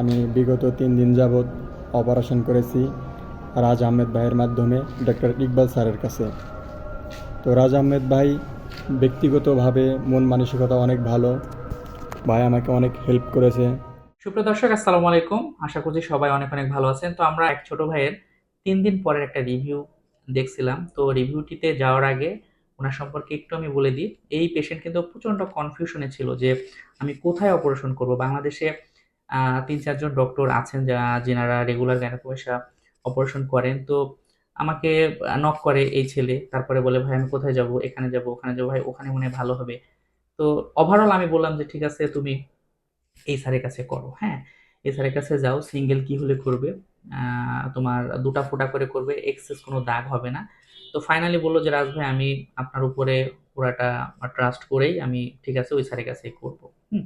আমি বিগত তিন দিন যাবৎ অপারেশন করেছি রাজ আহমেদ ভাইয়ের মাধ্যমে, ডক্টর ইকবাল স্যারের কাছে। তো রাজ আহমেদ ভাই, ব্যক্তিগতভাবে মন মানসিকতা অনেক ভালো। ভাই আমাকে অনেক হেল্প করেছে। সুপ্রিয় দর্শক, আসসালামু আলাইকুম। আশা করছি সবাই অনেক অনেক ভালো আছেন। তো আমরা এক ছোট ভাইয়ের তিন দিন পরের একটা রিভিউ দেখছিলাম। তো রিভিউটিতে যাওয়ার আগে ওনার সম্পর্কে একটু আমি বলে দিই। এই পেশেন্ট কিন্তু প্রচণ্ড কনফিউশনে ছিল যে আমি কোথায় অপারেশন করব? বাংলাদেশে তিন চারজন ডক্টর আছেন যা, যেনারা রেগুলার গ্যানোকোমেশা অপারেশন করেন। তো আমাকে নক করে এই ছেলে, তারপরে বলে, ভাই, আমি কোথায় যাব? এখানে যাব, ওখানে যাব? ভাই, ওখানে মনে ভালো হবে। তো ওভারঅল আমি বললাম যে, ঠিক আছে, তুমি এই স্যারের কাছে করো। হ্যাঁ এই স্যারের কাছে যাও সিঙ্গেল কি হলে করবে? তোমার দুটা ফোঁটা করে করবে এক্সেস কোনো দাগ হবে না। তো ফাইনালি বলল যে, রাজ ভাই, আমি আপনার উপরে পুরাটা ট্রাস্ট করেই আমি ঠিক আছে, ওই স্যারের কাছেই করব। হুম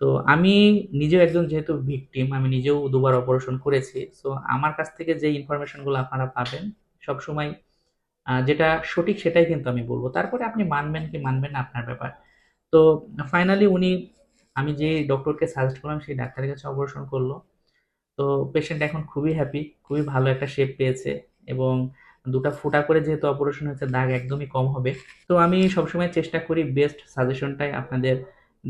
তো আমি নিজেও একজন যেহেতু ভিকটিম আমি নিজেও দুবার অপারেশন করেছি। সো আমার কাছ থেকে যে ইনফরমেশনগুলো আপনারা পাবেন, সবসময় যেটা সঠিক সেটাই কিন্তু আমি বলব। তারপরে আপনি মানবেন কি মানবেন না আপনার ব্যাপার। তো ফাইনালি উনি, আমি যে ডক্টরকে সাজেস্ট করলাম, সেই ডাক্তারের কাছে অপারেশন করল। তো পেশেন্ট এখন খুবই হ্যাপি খুবই ভালো একটা শেপ পেয়েছে এবং দুটা ফোঁটা করে যেহেতু অপারেশন হয়েছে, দাগ একদমই কম হবে। তো আমি সবসময় চেষ্টা করি বেস্ট সাজেশনটাই আপনাদের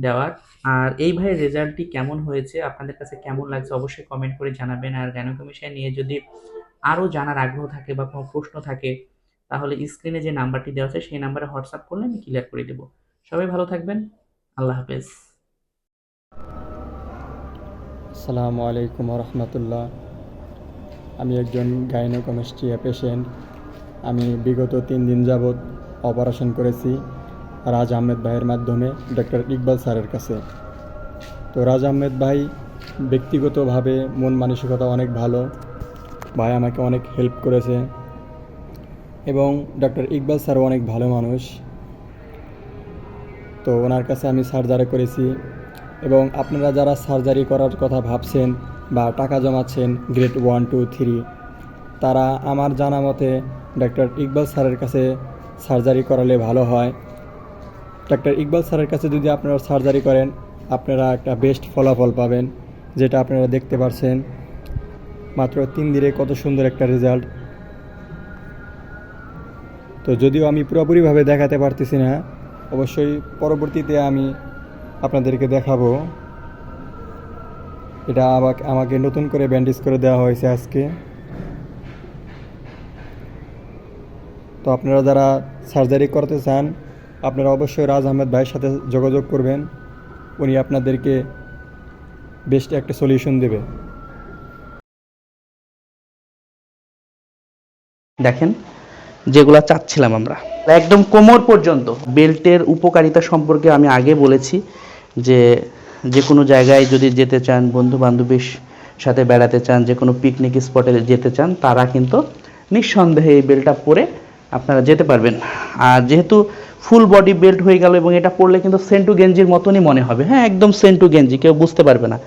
দেওয়ার। আর এই ভাইয়ের রেজাল্টটি কেমন হয়েছে? আপনাদের কাছে কেমন লাগছে? অবশ্যই কমেন্ট করে জানাবেন। আর গ্যানোকমিশন নিয়ে যদি আরও জানার আগ্রহ থাকে বা কোনো প্রশ্ন থাকে, তাহলে স্ক্রিনে যে নাম্বারটি দেওয়া আছে, সেই নাম্বারে হোয়াটসঅ্যাপ করলে আমি ক্লিয়ার করে দেবো। সবাই ভালো থাকবেন। আল্লাহ হাফেজ। আসসালামু আলাইকুম রহমতুল্লাহ আমি একজন গাইনোকমেস্ট্রিয়া পেশেন্ট আমি বিগত তিন দিন যাবৎ অপারেশন করেছি। রাজ আহমেদ ভাইয়ের মাধ্যমে ডক্টর ইকবাল স্যারের কাছে। তো রাজ আহমেদ ভাই, ব্যক্তিগতভাবে মন মানসিকতা অনেক ভালো। ভাই আমাকে অনেক হেল্প করেছে। এবং ডক্টর ইকবাল স্যারও অনেক ভালো মানুষ। তো ওনার কাছে আমি সার্জারি করেছি। এবং আপনারা যারা সার্জারি করার কথা ভাবছেন বা টাকা জমাচ্ছেন গ্রেড ওয়ান টু থ্রি তারা আমার জানা মতে ডক্টর ইকবাল স্যারের কাছে সার্জারি করালে ভালো হয়। ডক্টর ইকবাল স্যারের কাছে যদি আপনারা সার্জারি করেন, আপনারা একটা বেস্ট ফলাফল পাবেন, যেটা আপনারা দেখতে পারছেন। মাত্র তিন দিনে কত সুন্দর একটা রেজাল্ট তো যদিও আমি পুরোপুরিভাবে দেখাতে পারতেছি না, অবশ্যই পরবর্তীতে আমি আপনাদেরকে দেখাবো। এটা আমাকে আমাকে নতুন করে ব্যান্ডেজ করে দেওয়া হয়েছে আজকে। তো আপনারা যারা সার্জারি করতে চান আপনারা অবশ্যই রাজ আহমেদ ভাইয়ের সাথে যোগাযোগ করবেন। উনি আপনাদেরকে বেস্ট একটা সলিউশন দেবে। দেখেন, যেগুলা চাচ্ছিলাম আমরা। একদম কোমর পর্যন্ত। বেল্টের উপকারিতা সম্পর্কে আমি আগে বলেছি যে যে কোনো জায়গায় যদি যেতে চান বন্ধু বান্ধবীর সাথে বেড়াতে চান, যে কোনো পিকনিক স্পটে যেতে চান, তারা কিন্তু নিঃসন্দেহে এই বেল্টটা পরে আপনারা যেতে পারবেন। আর যেহেতু ফুল বডি বেল্ট হয়ে গেল এবং এটা পরলে কিন্তু সেন্টু গেঞ্জির মতনই মনে হবে। হ্যাঁ একদম সেন্টু গেঞ্জি কেউ বুঝতে পারবে না।